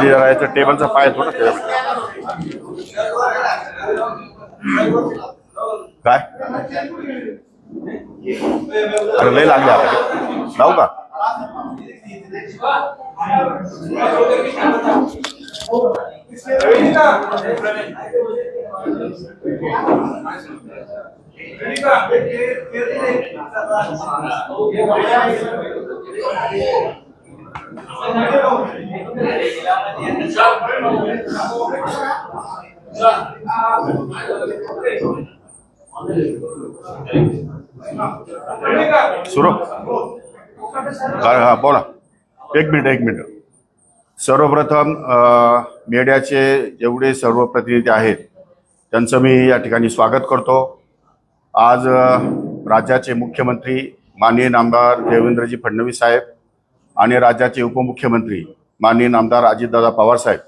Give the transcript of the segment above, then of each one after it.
खाली राहायचं टेबलचा पाय थोडा काय? अरे लय लागले आता. लावू का? सुरू काय हा बोला. एक मिनिट एक मिनिट. सर्वप्रथम मेड्याचे जेवढे सर्व प्रतिनिधी आहेत त्यांचं मी या ठिकाणी स्वागत करतो. आज राज्याचे मुख्यमंत्री माननीय नामदार देवेंद्रजी फडणवीस साहेब आणि राज्याचे उपमुख्यमंत्री माननीय आमदार अजितदादा पवारसाहेब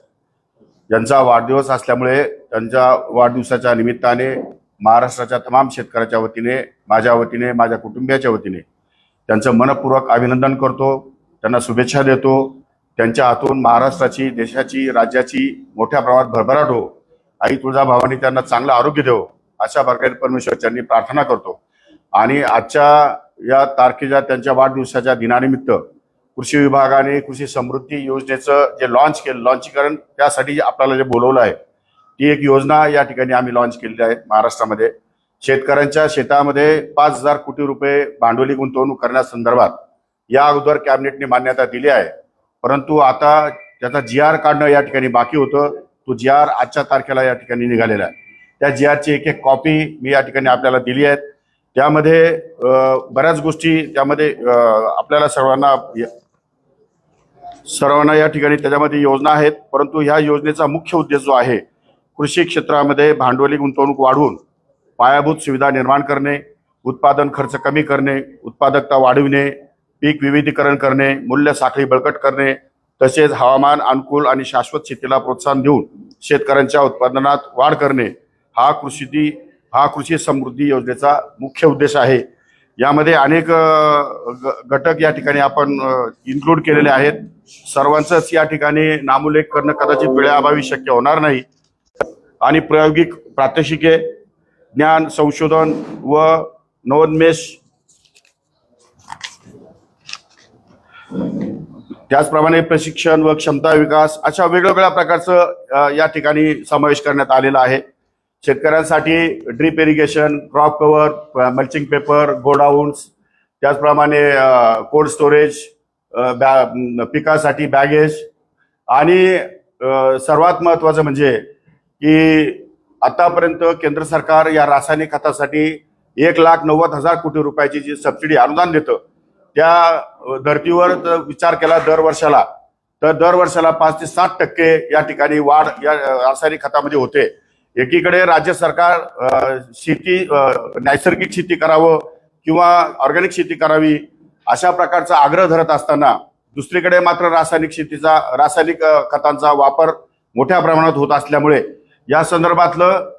यांचा वाढदिवस असल्यामुळे त्यांच्या वाढदिवसाच्या निमित्ताने महाराष्ट्राच्या तमाम शेतकऱ्याच्या वतीने माझ्या वतीने माझ्या कुटुंबियाच्या वतीने त्यांचं मनपूर्वक अभिनंदन करतो त्यांना शुभेच्छा देतो. त्यांच्या हातून महाराष्ट्राची देशाची राज्याची मोठ्या प्रमाणात भरभराट हो. आई तुळजाभावानी त्यांना चांगलं आरोग्य देव अशा प्रकारे परमेश्वरच्यांनी प्रार्थना करतो. आणि आजच्या या तारखेच्या त्यांच्या वाढदिवसाच्या दिनानिमित्त कृषी विभागाने कृषी समृद्धी योजनेचं जे लॉन्च केलं लॉन्चीकरण त्यासाठी आपल्याला जे बोलवलं आहे ती एक योजना या ठिकाणी आम्ही लॉन्च केलेली आहे महाराष्ट्रामध्ये. शेतकऱ्यांच्या शेतामध्ये पाच हजार कोटी रुपये भांडवली गुंतवणूक करण्यासंदर्भात या अगोदर कॅबिनेटने मान्यता दिली आहे. परंतु आता त्याचा जी आर काढणं या ठिकाणी बाकी होतं. तो जी आर आजच्या तारखेला या ठिकाणी निघालेला आहे. त्या जी आरची एक एक कॉपी मी या ठिकाणी आपल्याला दिली आहे त्यामध्ये बऱ्याच गोष्टी त्यामध्ये आपल्याला सर्वांना सर्वांना या ठिकाणी त्याच्यामध्ये योजना आहेत. परंतु ह्या योजनेचा मुख्य उद्देश जो आहे कृषी क्षेत्रामध्ये भांडवली गुंतवणूक वाढवून पायाभूत सुविधा निर्माण करणे उत्पादन खर्च कमी करणे उत्पादकता वाढविणे पीक विविधीकरण करणे मूल्य साखळी बळकट करणे तसेच हवामान अनुकूल आणि शाश्वत शेतीला प्रोत्साहन देऊन शेतकऱ्यांच्या उत्पादनात वाढ करणे हा कृषी हा कृषी समृद्धी योजनेचा मुख्य उद्देश आहे. यामध्ये अनेक ग- घटक या ठिकाणी आपण इन्क्लूड केलेले आहेत. सर्वांचंच या ठिकाणी नामोल्लेख करणं कदाचित वेळेअभावी शक्य होणार नाही. आणि प्रायोगिक प्रात्यक्षिके ज्ञान संशोधन व नवोन्मेष त्याचप्रमाणे प्रशिक्षण व क्षमता विकास अशा वेगवेगळ्या प्रकारचं या ठिकाणी समावेश करण्यात आलेला आहे. शेतकऱ्यांसाठी drip irrigation crop cover mulching paper godowns त्याचप्रमाणे कोल्ड स्टोरेज बॅ पिकासाठी बॅगेज आणि सर्वात महत्त्वाचं म्हणजे की आतापर्यंत केंद्र सरकार या रासायनिक खतासाठी एक लाख नव्वद हजार कोटी रुपयाची जी सबसिडी अनुदान देतं त्या धर्तीवर जर विचार केला दर वर्षाला तर दर वर्षाला पाच ते सात टक्के या ठिकाणी वाढ या रासायनिक खतामध्ये होते. एकीकडे राज्य सरकार शेती नैसर्गिक शेती करावं किंवा ऑर्गॅनिक शेती करावी अशा प्रकारचा आग्रह धरत असताना दुसरीकडे मात्र रासायनिक शेतीचा रासायनिक खतांचा वापर मोठ्या प्रमाणात होत असल्यामुळे या संदर्भातलं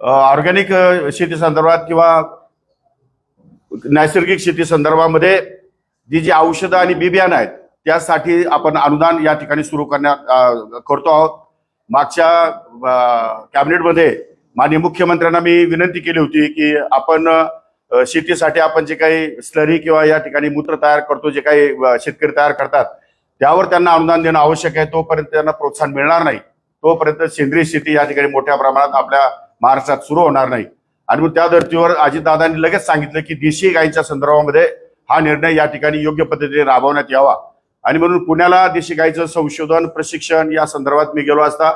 ऑर्गॅनिक शेती संदर्भात किंवा नैसर्गिक शेती संदर्भामध्ये जी जी औषधं आणि बी बियाणं आहेत त्यासाठी आपण अनुदान या ठिकाणी सुरू करण्यात करतो आहोत. मागच्या कॅबिनेटमध्ये माननीय मुख्यमंत्र्यांना मी विनंती केली होती की आपण शेतीसाठी आपण जे काही स्लरी किंवा या ठिकाणी मूत्र तयार करतो जे काही शेतकरी तयार करतात त्यावर त्यांना अनुदान देणं आवश्यक आहे. तोपर्यंत त्यांना प्रोत्साहन मिळणार नाही. तोपर्यंत सेंद्रिय शेती या ठिकाणी मोठ्या प्रमाणात आपल्या महाराष्ट्रात सुरू होणार नाही. आणि मग त्या धर्तीवर अजितदादांनी लगेच सांगितलं की देशी गायीच्या संदर्भामध्ये हा निर्णय या ठिकाणी योग्य पद्धतीने राबवण्यात यावा. आणि म्हणून पुण्याला देशी गायीचं संशोधन प्रशिक्षण या संदर्भात मी गेलो असता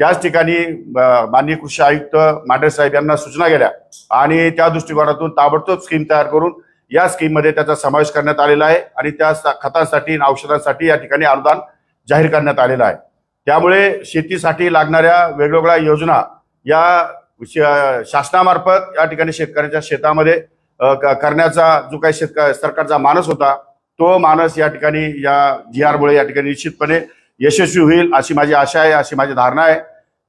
त्याच ठिकाणी माननीय कृषी आयुक्त मांढरे साहेब यांना सूचना गेल्या आणि त्या दृष्टिकोनातून ताबडतोब स्कीम तयार करून या स्कीममध्ये त्याचा समावेश करण्यात आलेला आहे आणि त्या खतांसाठी आणि औषधांसाठी या ठिकाणी अनुदान जाहीर करण्यात आलेलं आहे. त्यामुळे शेतीसाठी लागणाऱ्या वेगवेगळ्या योजना या शासनामार्फत या ठिकाणी शेतकऱ्यांच्या शेतामध्ये करण्याचा जो काही शेतक सरकारचा मानस होता तो माणूस या ठिकाणी या जी आरमुळे या ठिकाणी निश्चितपणे यशस्वी होईल अशी माझी आशा आहे अशी माझी धारणा आहे.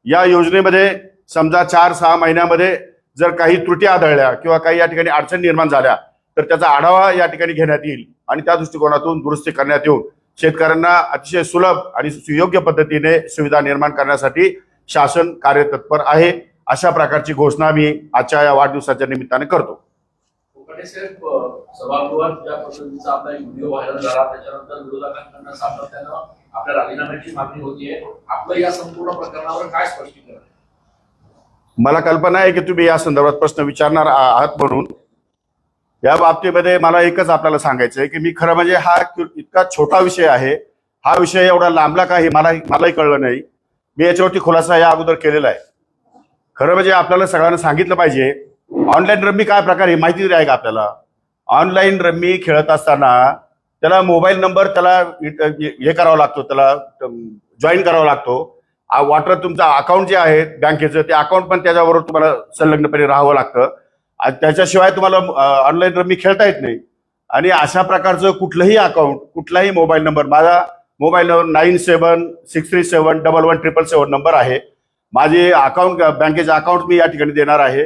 या योजनेमध्ये समजा चार सहा महिन्यामध्ये जर काही त्रुटी आढळल्या किंवा काही या ठिकाणी अडचणी निर्माण झाल्या तर त्याचा आढावा या ठिकाणी घेण्यात येईल आणि त्या दृष्टिकोनातून दुरुस्ती करण्यात येऊन शेतकऱ्यांना अतिशय सुलभ आणि सुयोग्य पद्धतीने सुविधा निर्माण करण्यासाठी शासन कार्यतत्पर आहे. अशा प्रकारची घोषणा मी आजच्या या वाढदिवसाच्या निमित्ताने करतो. म्हणजे कोकणे साहेब सभागृहात ज्या पद्धतीचा आपला एक व्हिडिओ व्हायरल झाला त्याच्यानंतर विरोधकांकडनं सातत्यानं आपल्या राजीनाम्याची मागणी होतीये आपलं या संपूर्ण प्रकरणावर काय स्पष्टीकरण मला कल्पना आहे की तुम्ही या संदर्भात प्रश्न विचारणार आहात म्हणून. या बाबतीमध्ये मला एकच आपल्याला सांगायचं आहे की मी खरं म्हणजे हा इतका छोटा विषय आहे. हा विषय एवढा लांबला का हे मला मलाही कळलं नाही. मी याच्यावरती खुलासा या अगोदर केलेला आहे. खरं म्हणजे आपल्याला सगळ्यांना सांगितलं पाहिजे ऑनलाईन रम्मी काय प्रकार आहे माहिती तरी आहे का आपल्याला? ऑनलाईन रम्मी खेळत असताना त्याला मोबाईल नंबर त्याला हे करावा लागतो त्याला जॉईन करावा लागतो. वॉटर तुमचं अकाउंट जे आहे बँकेचं ते अकाउंट पण त्याच्याबरोबर तुम्हाला संलग्नपणे राहावं लागतं. आणि त्याच्याशिवाय तुम्हाला ऑनलाईन रम्मी खेळता येत नाही. आणि अशा प्रकारचं कुठलंही अकाउंट कुठलाही मोबाईल नंबर माझा mobile number nine seven six three seven double one triple seven number आहे. माझे अकाउंट बँकेचे अकाउंट मी या ठिकाणी देणार आहे.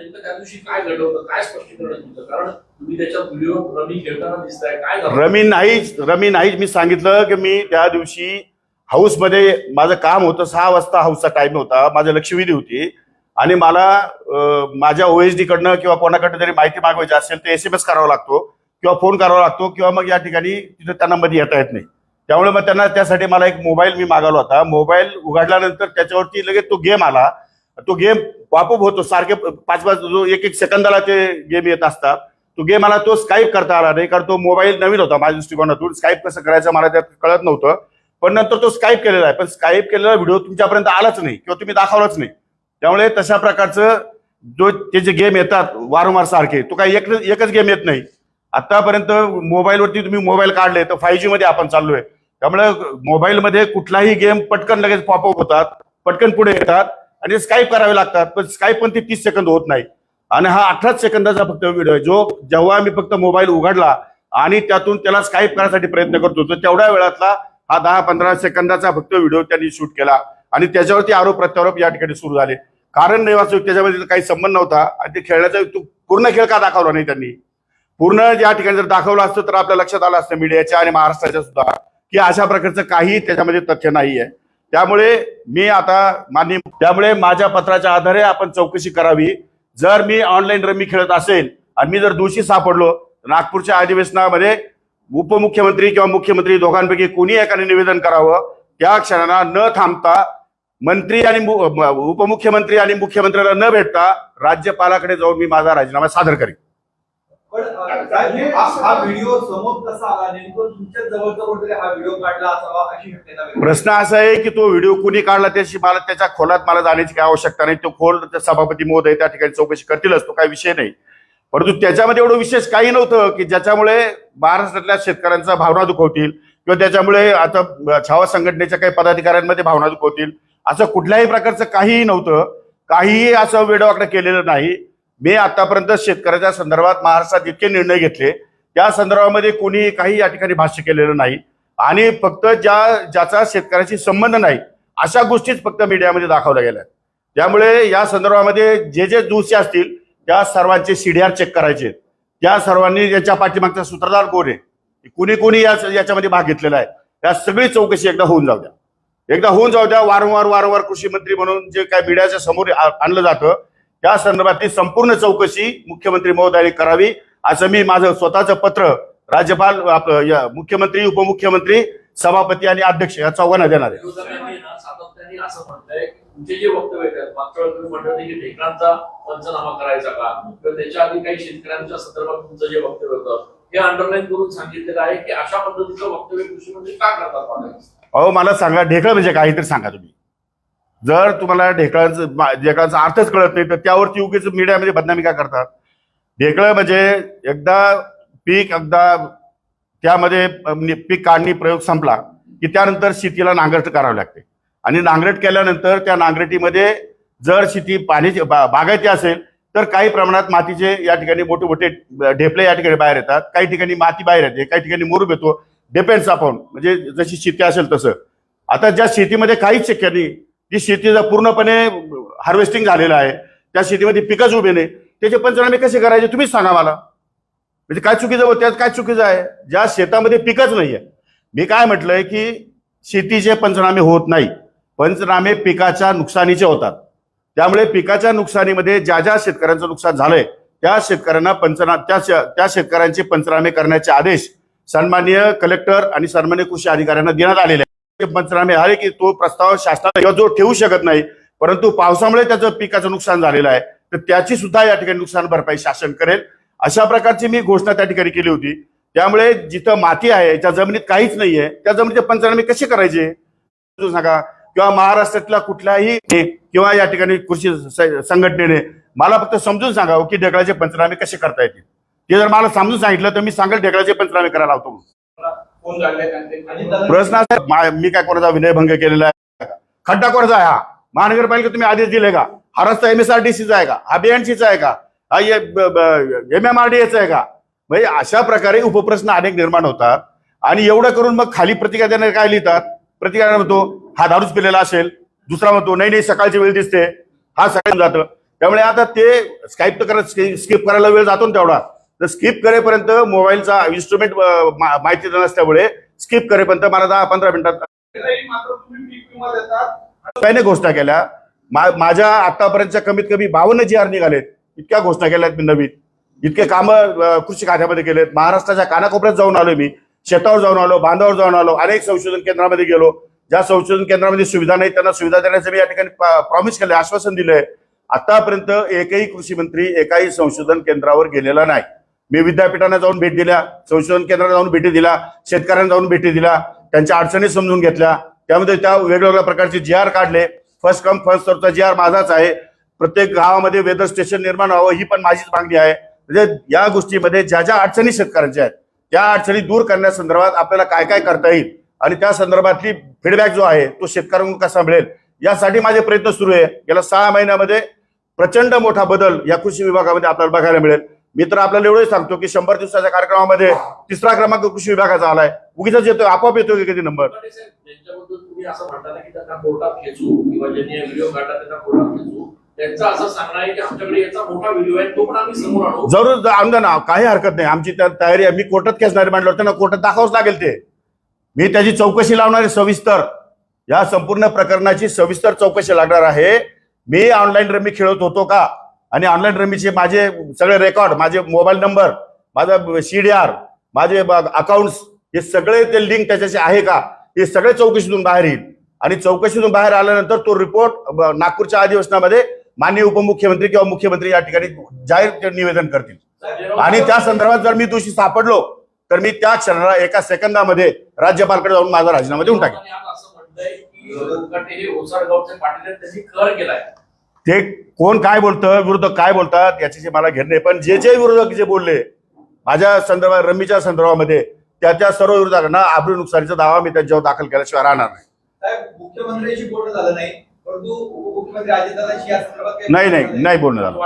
नेमकं त्या दिवशी काय घडलं होतं? काय स्पष्टीकरण तुमचं? कारण तुम्ही त्याच्यात व्हिडिओ रमी खेळताना दिसताय. काय झालं? रमी नाहीच रमी नाहीच. मी सांगितलं की मी त्या दिवशी हाऊसमध्ये माझं काम होतं सहा वाजता हाऊसचा टाइम होता. माझं लक्षवेधी होती. आणि मला अं, माझ्या ओएसडी कडनं किंवा कोणाकडनं तरी माहिती मागवायची असेल तर एस एम एस करावा लागतो किंवा फोन करावा लागतो किंवा मग या ठिकाणी तिथं त्यांना मध्ये येता येत नाही. त्यामुळे मग त्यांना त्यासाठी मला एक मोबाईल मी मागवला होता. मोबाईल उघडल्यानंतर त्याच्यावरती लगेच तो गेम आला. तो गेम पॉपअप होतो. सारखे पाच पाच जो एक एक सेकंदाला ते गेम येत असतात. तो गेम मला तो स्काईप करता आला नाही कारण तो मोबाईल नवीन होता माझ्या दृष्टिकोनातून. स्काईप कसं करायचं मला त्यात कळत नव्हतं. पण नंतर तो स्काईप केलेला आहे. पण स्काईप केलेला व्हिडिओ तुमच्यापर्यंत आलाच नाही किंवा तुम्ही दाखवलाच नाही. त्यामुळे तशा प्रकारचं जो ते जे गेम येतात वारंवार सारखे तो काही एक एकच गेम येत नाही. आतापर्यंत मोबाईलवरती तुम्ही मोबाईल काढले तर फाय जी मध्ये आपण चाललोय. त्यामुळे मोबाईलमध्ये कुठलाही गेम पटकन लगेच पॉपअप होतात पटकन पुढे येतात. आणि स्काईप करावे लागतात पण स्काईप पण ते तीस सेकंद होत नाही. आणि हा अठराच सेकंदाचा फक्त व्हिडिओ आहे. जो जेव्हा मी फक्त मोबाईल उघडला आणि त्यातून त्याला स्काईप करण्यासाठी प्रयत्न करतो तर तेवढ्या वेळातला हा दहा पंधरा सेकंदाचा फक्त व्हिडिओ त्यांनी शूट केला. आणि त्याच्यावरती आरोप प्रत्यारोप या ठिकाणी सुरू झाले. कारण नेवाचं त्याच्यामध्ये काही संबंध नव्हता आणि ते खेळण्याचा पूर्ण खेळ का दाखवला नाही त्यांनी? पूर्ण या ठिकाणी जर दाखवलं असतं तर आपल्या लक्षात आलं असतं मीडियाच्या आणि महाराष्ट्राच्या सुद्धा की अशा प्रकारचं काही त्याच्यामध्ये तथ्य नाही आहे त्यामुळे मी आता मान्य त्यामुळे माझ्या पत्राच्या आधारे आपण चौकशी करावी. जर मी ऑनलाईन रमी खेळत असेल आणि मी जर दोषी सापडलो नागपूरच्या अधिवेशनामध्ये उपमुख्यमंत्री किंवा मुख्यमंत्री दोघांपैकी कोणी एकाने निवेदन करावं. त्या क्षणाला न थांबता मंत्री आणि उपमुख्यमंत्री आणि मुख्यमंत्र्याला न भेटता राज्यपालाकडे जाऊन मी माझा राजीनामा सादर करीन. पण अ, साहेब, हे- हा हा व्हिडिओ समोर कसा आला? नेमकं तुमच्या जवळचा कोणतरी हा व्हिडिओ काढला असावा अशी शक्यता व्यक्त प्रश्न असा आहे की तो व्हिडिओ कुणी काढला त्याची मला त्याच्या खोलात मला जाण्याची काही आवश्यकता नाही. तो खोल सभापती महोदय त्या ठिकाणी चौकशी करतीलच तो काही विषय नाही. परंतु त्याच्यामध्ये एवढं विशेष काही नव्हतं की ज्याच्यामुळे महाराष्ट्रातल्या शेतकऱ्यांचा भावना दुखवतील किंवा त्याच्यामुळे आता छावा संघटनेच्या काही पदाधिकाऱ्यांमध्ये भावना दुखवतील असं कुठल्याही प्रकारचं काहीही नव्हतं. काहीही असं वेडवाकडं केलेलं नाही. मी आतापर्यंत शेतकऱ्याच्या संदर्भात महाराष्ट्रात इतके निर्णय घेतले. त्या संदर्भामध्ये कोणी काही या ठिकाणी भाष्य केलेलं नाही. आणि फक्त ज्या ज्याचा शेतकऱ्याशी संबंध नाही अशा गोष्टीच फक्त मीडियामध्ये दाखवल्या गेल्या. त्यामुळे या संदर्भामध्ये जे जे दोषी असतील त्या सर्वांचे सीडीआर चेक करायचे. त्या सर्वांनी याच्या पाठीमागचा सूत्रधार कोण आहे? कुणी कुणी या याच्यामध्ये भाग घेतलेला आहे. त्या सगळी चौकशी एकदा होऊन जाऊ द्या. एकदा होऊन जाऊ द्या. वारंवार वारंवार कृषी मंत्री म्हणून जे काय मीडियाच्या समोर आणलं जातं त्या संदर्भातली संपूर्ण चौकशी मुख्यमंत्री महोदयांनी करावी असं मी माझं स्वतःचं पत्र राज्यपाल या मुख्यमंत्री उपमुख्यमंत्री सभापती आणि अध्यक्ष या चौघांना देणार आहे. तुमचे जे वक्तव्य आहेत मागच्या वेळी तुम्ही म्हणलं होतं की ढेकळांचा पंचनामा करायचा का? किंवा त्याच्या आधी काही शेतकऱ्यांच्या संदर्भात तुमचं जे वक्तव्य होतं हे अंडरलाईन करून सांगितलेलं आहे की अशा पद्धतीचं वक्तव्य कृषी मंत्री का करतात? अहो मला सांगा ढेकळ म्हणजे काहीतरी सांगा तुम्ही. जर तुम्हाला ढेकळांचं मा- ढेकळांचा अर्थच कळत नाही तर त्यावरती उगीच मीडियामध्ये बदनामी का करतात? ढेकळं म्हणजे एकदा पीक एकदा त्यामध्ये म्हणजे पीक काढणी प्रयोग संपला की त्यानंतर शेतीला नांगरट करावी लागते. आणि नांगरट केल्यानंतर त्या नांगरटीमध्ये जर शेती पाण्याची बा- बागायती असेल तर काही प्रमाणात मातीचे या ठिकाणी मोठे मोठे ढेपले या ठिकाणी बाहेर येतात. काही ठिकाणी माती बाहेर येते काही ठिकाणी मुरूप येतो डिपेंड्स आपण म्हणजे जशी शेती असेल तसं. आता ज्या शेतीमध्ये काहीच शक्य नाही जी शेतीचा पूर्णपणे हार्वेस्टिंग झालेलं आहे त्या शेतीमध्ये पिकच उभे नाही. त्याचे पंचनामे कसे करायचे तुम्हीच सांगा मला. म्हणजे काय चुकीचं होतं त्यात काय चुकीचं आहे? ज्या शेतामध्ये पिकच नाहीये. मी काय म्हटलंय की शेतीचे पंचनामे होत नाही. पंचनामे पिकाच्या नुकसानीचे होतात. त्यामुळे पिकाच्या नुकसानीमध्ये ज्या ज्या शेतकऱ्यांचं नुकसान झालंय त्या शेतकऱ्यांना पंचना त्या त्या शेतकऱ्यांचे पंचनामे करण्याचे आदेश सन्माननीय कलेक्टर आणि सन्माननीय कृषी अधिकाऱ्यांना देण्यात आलेले आहेत. पंचनामे आहे की तो प्रस्ताव शासनाला किंवा जो ठेवू शकत नाही परंतु पावसामुळे त्याचं पिकाचं नुकसान झालेलं आहे. तर त्याची सुद्धा या ठिकाणी नुकसान भरपाई शासन करेल. अशा प्रकारची मी घोषणा त्या ठिकाणी केली होती. त्यामुळे जिथं माती आहे त्या जमिनीत काहीच नाहीये त्या जमिनीचे पंचनामे कसे करायचे? समजून सांगा. किंवा महाराष्ट्रातल्या कुठल्याही किंवा या ठिकाणी कृषी संघटनेने मला फक्त समजून सांगावं हो की ढेकळाचे पंचनामे कसे करता येतील? ते जर मला समजून सांगितलं तर मी सांगेल ढेकळाचे पंचनामे करायला लावतो प्रश्न मा- मी काय कोणाचा विनयभंग केलेला आहे? का? खड्डा कोणाचा आहे हा? महानगरपालिका तुम्ही आदेश दिले का? हा रस्ता एम एस आर डी सीचा आहे का? हा बीएनसीचा आहे का? हा एम एम आर डी एचा आहे का? म्हणजे अशा प्रकारे उपप्रश्न अनेक निर्माण होतात. आणि एवढं करून मग खाली प्रतिक्रिया देणारे काय लिहितात? प्रतिक्रिया म्हणतो हा दारूच पिलेला असेल. दुसरा म्हणतो नाही नाही सकाळची वेळ दिसते. हा सकाळी जातं. त्यामुळे आता ते स्काईप तर करत स्किप करायला वेळ जातो ना तेवढा. तर स्किप करेपर्यंत मोबाईलचा इन्स्ट्रुमेंट माहिती नसल्यामुळे स्किप करेपर्यंत मला दहा पंधरा मिनिटात तरी त्याने घोषणा केल्या. माझ्या आतापर्यंतच्या कमीत कमी बावन्न जी आर निघालेत. इतक्या घोषणा केल्यात मी नवीन. इतके कामं कृषी खात्यामध्ये केलेत. महाराष्ट्राच्या कानाकोपऱ्यात जाऊन आलो मी. शेतावर जाऊन आलो बांधावर जाऊन आलो. अनेक संशोधन केंद्रामध्ये गेलो. ज्या संशोधन केंद्रामध्ये सुविधा नाही त्यांना सुविधा देण्याचं मी या ठिकाणी प्रॉमिस केलं आश्वासन दिलंय. आतापर्यंत एकही कृषी मंत्री एकाही संशोधन केंद्रावर गेलेला नाही. मी विद्यापीठांना जाऊन भेट दिल्या संशोधन केंद्राला जाऊन भेटी दिल्या शेतकऱ्यांना जाऊन भेटी दिल्या त्यांच्या अडचणी समजून घेतल्या. त्यामध्ये त्या वेगवेगळ्या प्रकारचे जी आर काढले. फर्स्ट कम फर्स्ट सर्वचा जी आर माझाच आहे. प्रत्येक गावामध्ये वेदर स्टेशन निर्माण व्हावं ही पण माझीच मागणी आहे. म्हणजे या गोष्टीमध्ये ज्या ज्या अडचणी शेतकऱ्यांच्या आहेत त्या अडचणी दूर करण्यासंदर्भात आपल्याला काय काय करता येईल आणि त्या संदर्भातली फीडबॅक जो आहे तो शेतकऱ्यांकडून कसा मिळेल यासाठी माझे प्रयत्न सुरू आहे. गेल्या सहा महिन्यामध्ये प्रचंड मोठा बदल या कृषी विभागामध्ये आपल्याला बघायला मिळेल. मी तर आपल्याला एवढंच सांगतो की शंभर दिवसाच्या कार्यक्रमामध्ये तिसरा क्रमांक कृषी विभागाचा आलाय. उगीच येतोय आपोआप येतोय की कधी नंबर? आणू. जरूर द्या ना काही हरकत नाही. आमची त्या तयारी आहे. मी कोर्टात खेचणारे मांडल्यावर त्यांना कोर्टात दाखवावंच लागेल ते. मी त्याची चौकशी लावणार आहे सविस्तर या संपूर्ण प्रकरणाची सविस्तर चौकशी लागणार आहे. मी ऑनलाईन रमी खेळत होतो का? आणि ऑनलाईन रमीचे माझे सगळे रेकॉर्ड माझे मोबाईल नंबर माझा सीडीआर माझे अकाउंट्स हे सगळे ते लिंक त्याच्याशी आहे का? हे सगळे चौकशीतून बाहेर येईल. आणि चौकशीतून बाहेर आल्यानंतर तो रिपोर्ट नागपूरच्या अधिवेशनामध्ये माननीय उपमुख्यमंत्री किंवा मुख्यमंत्री या ठिकाणी जाहीर निवेदन करतील. आणि त्या संदर्भात जर मी दोषी सापडलो तर मी त्या क्षणाला एका सेकंदामध्ये राज्यपालकडे जाऊन माझा राजीनामा देऊन टाकेन. हे ते कोण काय बोलतं विरोधक काय बोलतात याच्याशी मला घेणं नाही. पण जे जे विरोधक जे बोलले माझ्या संदर्भात रमीच्या संदर्भामध्ये त्या त्या सर्व विरोधकांना आबरू नुकसानीचा दावा मी त्यांच्यावर दाखल केल्याशिवाय राहणार नाही. साहेब मुख्यमंत्र्यांशी बोलणं झालं नाही परंतु उपमुख्यमंत्री अजितदादांशी या संदर्भात काही नाही नाही नाही बोलणं झालं.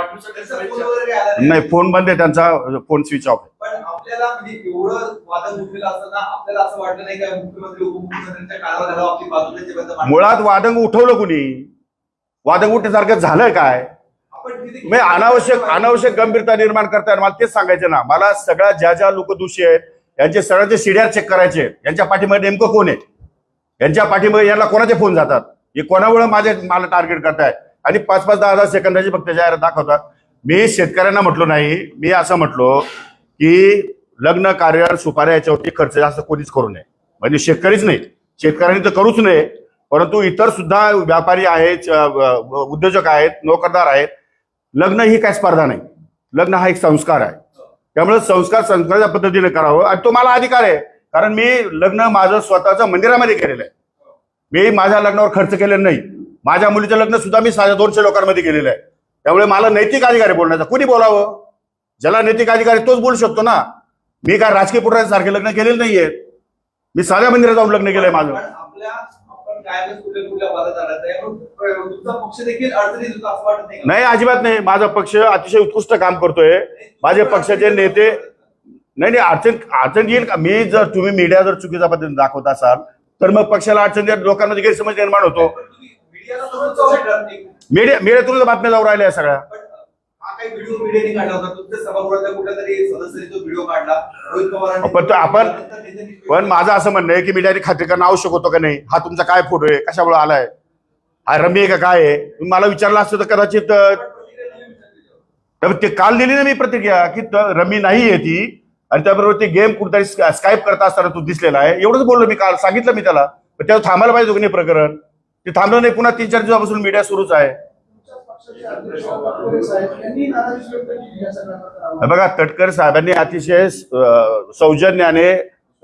नाही. फोन बंद आहे त्यांचा फोन स्विच ऑफ आहे. पण आपल्याला म्हणजे एवढं वादन उठलेलं असताना आपल्याला असं वाटलं नाही का मुख्यमंत्री उपमुख्यमंत्र्यांच्या कानावर घालावं आपली बाजूला ते बंद मांडलं. मुळात वादंग उठवलं कुणी? वादंग उठण्यासारखं झालं काय मी अनावश्यक अनावश्यक गंभीरता निर्माण करताय मला तेच सांगायचं ना मला सगळ्या ज्या ज्या लोक दोषी आहेत यांचे सगळ्यांचे सीडीआर चेक करायचे आहेत. यांच्या पाठीमध्ये नेमकं कोण आहे यांच्या पाठीमध्ये यांना कोणाचे फोन जातात? हे कोणामुळे माझे मला टार्गेट करताय? आणि पाच पाच दहा दहा सेकंदाची फक्त जाहिरात दाखवतात. मी शेतकऱ्यांना म्हटलो नाही मी असं म्हटलो की लग्न कार्य सुपाऱ्या याच्यावरती खर्च जास्त कोणीच करू नये. म्हणजे शेतकरीच नाही. शेतकऱ्यांनी तर करूच नये. परंतु इतर सुद्धा व्यापारी आहेत उद्योजक आहेत नोकरदार आहेत. लग्न ही काय स्पर्धा नाही. लग्न हा एक संस्कार आहे. त्यामुळे संस्कार संस्काराच्या पद्धतीने करावं आणि तो मला अधिकार आहे. कारण मी लग्न माझं स्वतःच्या मंदिरामध्ये केलेलं आहे. मी माझ्या लग्नावर खर्च केलेला नाही. माझ्या मुलीचं लग्न सुद्धा मी साध्या दोनशे लोकांमध्ये केलेलं आहे. त्यामुळे मला नैतिक अधिकार आहे बोलण्याचा. कुणी बोलावं? ज्याला नैतिक अधिकार आहे तोच बोलू शकतो ना. मी काय राजकीय पुरासारखे लग्न केलेलं नाहीये. मी साध्या मंदिरात जाऊन लग्न केलंय माझं. आपल्या कायमच कुठल्या कुठल्या वादात आला त्यामुळे तुमचा पक्ष देखील अडचणीत होता असं वाटत नाही का? नाही अजिबात नाही. माझा पक्ष अतिशय उत्कृष्ट काम करतोय. माझे पक्षाचे नेते नाही नाही अडचण अडचण येईल का? मी जर तुम्ही मीडिया जर चुकीच्या पद्धतीने दाखवत असाल तर मग पक्षाला अडचण देत लोकांमध्ये गैरसमज निर्माण होतो. तुम्ही मीडियाला सोडून नाही. मीडिया मीडियातूनच बातम्या जाऊ राहिल्या सगळ्या. पण काही व्हिडिओ मीडियाने काढला होता. तुमच्या सभागृहातल्या कुठल्या तरी सदस्याने तो व्हिडिओ काढला. रोहित पवारांनी पण तो आपण पण माझं असं म्हणणं आहे की मीडियाने खात्री करणं आवश्यक होतं का नाही? हा तुमचा काय फोटो आहे? कशामुळे आलाय? हा रमी आहे का काय आहे? तुम्ही मला विचारलं असतं तर कदाचित. तर ते काल दिली ना मी प्रतिक्रिया की रमी नाही आहे ती. आणि त्याबरोबर ते गेम कुठेतरी स्का- स्काईप करत असताना तू दिसलेला आहे. एवढंच बोललो मी काल. सांगितलं मी त्याला. पण त्यावर थांबायला पाहिजे नाही प्रकरण? ते थांबलं नाही. पुन्हा तीन चार दिवसापासून मीडिया सुरूच आहे. बघा तटकर साहेबांनी अतिशय सौजन्याने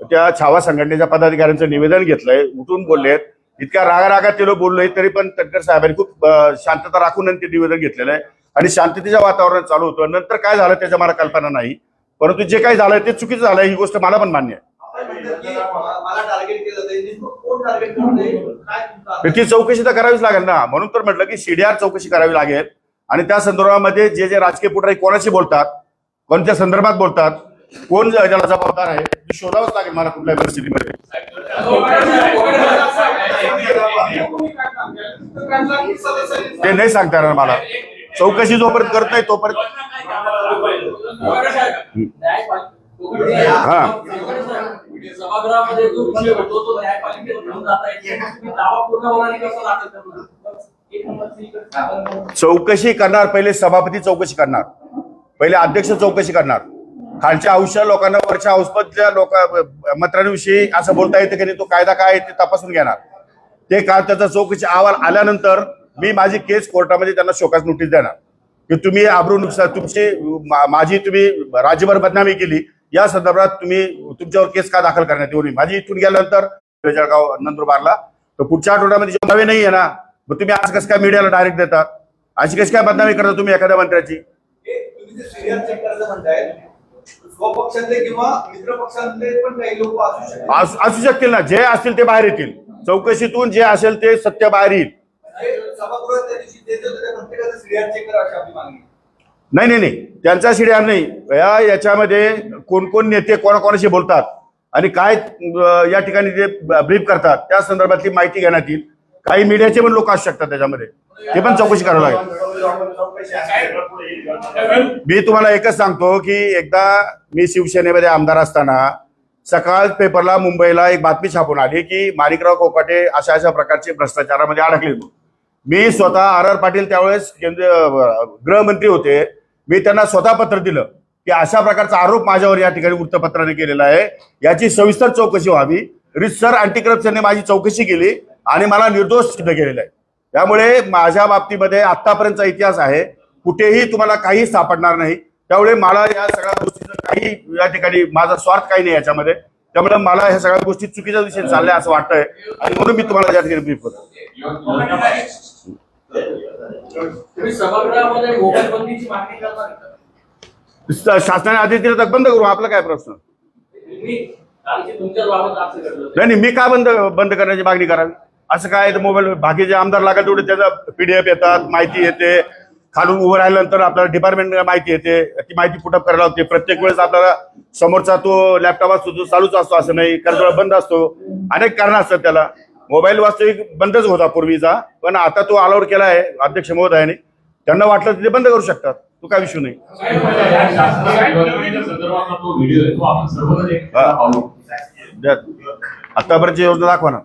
त्या छावा संघटनेच्या पदाधिकाऱ्यांचं निवेदन घेतलंय उठून बोललेत. इतक्या रागारागात ते लोक बोलले तरी पण तटकर साहेबांनी खूप शांतता राखून ते निवेदन घेतलेलं आहे. आणि शांततेच्या वातावरणात चालू होतं. नंतर काय झालं त्याच्या मला कल्पना नाही. परंतु जे काही झालंय ते चुकीचं झालंय ही गोष्ट मला पण मान्य आहे. तर ती चौकशी तर करावीच लागेल ना. म्हणून तर म्हटलं की सीडीआर चौकशी करावी लागेल. आणि त्या संदर्भामध्ये जे जे राजकीय पुढारी कोणाशी बोलतात कोणत्या संदर्भात बोलतात कोण त्याला जबाबदार आहे ते शोधावंच लागेल मला कुठल्या परिस्थितीमध्ये. ते नाही सांगता येणार मला. चौकशी जोपर्यंत करत नाही तोपर्यंत हा. सभागृहामध्ये जो विषय होतो तो न्यायपालिकेत घेऊन जाता येत नाही. तुम्ही दावा पूर्ण होणार कसं दाखल करणार चौकशी करणार. पहिले सभापती चौकशी करणार. पहिले अध्यक्ष चौकशी करणार. खालच्या औषध लोकांना वरच्या औषधच्या लोक मंत्र्यांविषयी असं बोलता येतं की नाही तो कायदा काय आहे ते तपासून घेणार. ते काल त्याचा चौकशी अहवाल आल्यानंतर मी माझी केस कोर्टामध्ये त्यांना शोकास नोटीस देणार. की तुम्ही आबरू नुकसान तुमची माझी तुम्ही राज्यभर बदनामी केली. या संदर्भात तुम्ही तुमच्यावर केस का दाखल करण्यात येऊ नये? माझी इथून गेल्यानंतर जळगाव नंदुरबारला तर पुढच्या आठवड्यामध्ये जेव्हा नवे नाही आहे ना मग तुम्ही आज कसं काय मीडियाला डायरेक्ट देतात? अशी कशी काय बदनामी करता तुम्ही एखाद्या मंत्र्याची? असू शकतील ना जे असतील ते बाहेर येतील. चौकशीतून जे असेल ते सत्य बाहेर येईल. नाही नाही नाही. त्यांचा शिड्यार नाही. या याच्यामध्ये कोण कोण नेते कोणाकोणाशी बोलतात आणि काय या ठिकाणी जे ब्रीफ करतात त्या संदर्भातली माहिती घेण्यात येईल. काही मीडियाचे पण लोक असू शकतात त्याच्यामध्ये. ते पण चौकशी करावं लागेल. मी तुम्हाला एकच सांगतो की एकदा मी शिवसेनेमध्ये आमदार असताना सकाळ पेपरला मुंबईला एक बातमी छापून आली की माणिकराव कोकाटे अशा अशा प्रकारचे भ्रष्टाचारामध्ये अडकले मी स्वतः आर आर पाटील त्यावेळेस केंद्रीय गृहमंत्री होते. मी त्यांना स्वतः पत्र दिलं की अशा प्रकारचा आरोप माझ्यावर या ठिकाणी वृत्तपत्राने केलेला आहे. याची सविस्तर चौकशी व्हावी. रितसर अँटी करप्शनने माझी चौकशी केली आणि मला निर्दोष सिद्ध केलेला आहे. त्यामुळे माझ्या बाबतीमध्ये आतापर्यंतचा इतिहास आहे. कुठेही तुम्हाला काही सापडणार नाही. त्यामुळे मला या सगळ्या गोष्टीचं काही या ठिकाणी माझा स्वार्थ काही नाही याच्यामध्ये. त्यामुळे मला ह्या सगळ्या गोष्टी चुकीच्या दिशेने चालल्या असं वाटतंय. आणि म्हणून मी तुम्हाला या ठिकाणी ब्रीफ करतो. सभागृहामध्ये मोबाईल बंदीची मागणी करणार का? शासनाने आदेश दिला तर बंद करू आपला काय प्रश्न? नाही नाही मी का बंद बंद करण्याची मागणी करावी? असं काय तर मोबाईल बाकीचे आमदार लागेल तेवढे त्याचा पीडीएफ येतात माहिती येते. खालून उभं राहिल्यानंतर आपल्याला डिपार्टमेंट माहिती येते. ती माहिती पुटअप करायला होते. प्रत्येक वेळेस आपल्याला समोरचा तो लॅपटॉप असतो तो चालूच असतो असं नाही. कारण वेळा बंद असतो. अनेक कारण असतात त्याला. मोबाईल वास्तविक बंदच होता पूर्वीचा. पण आता तो अलाउड केला आहे अध्यक्ष महोदयाने. त्यांना वाटलं ते बंद करू शकतात. तो काय विषय नाही. आतापर्यंत द्या. योजना दाखवा ना.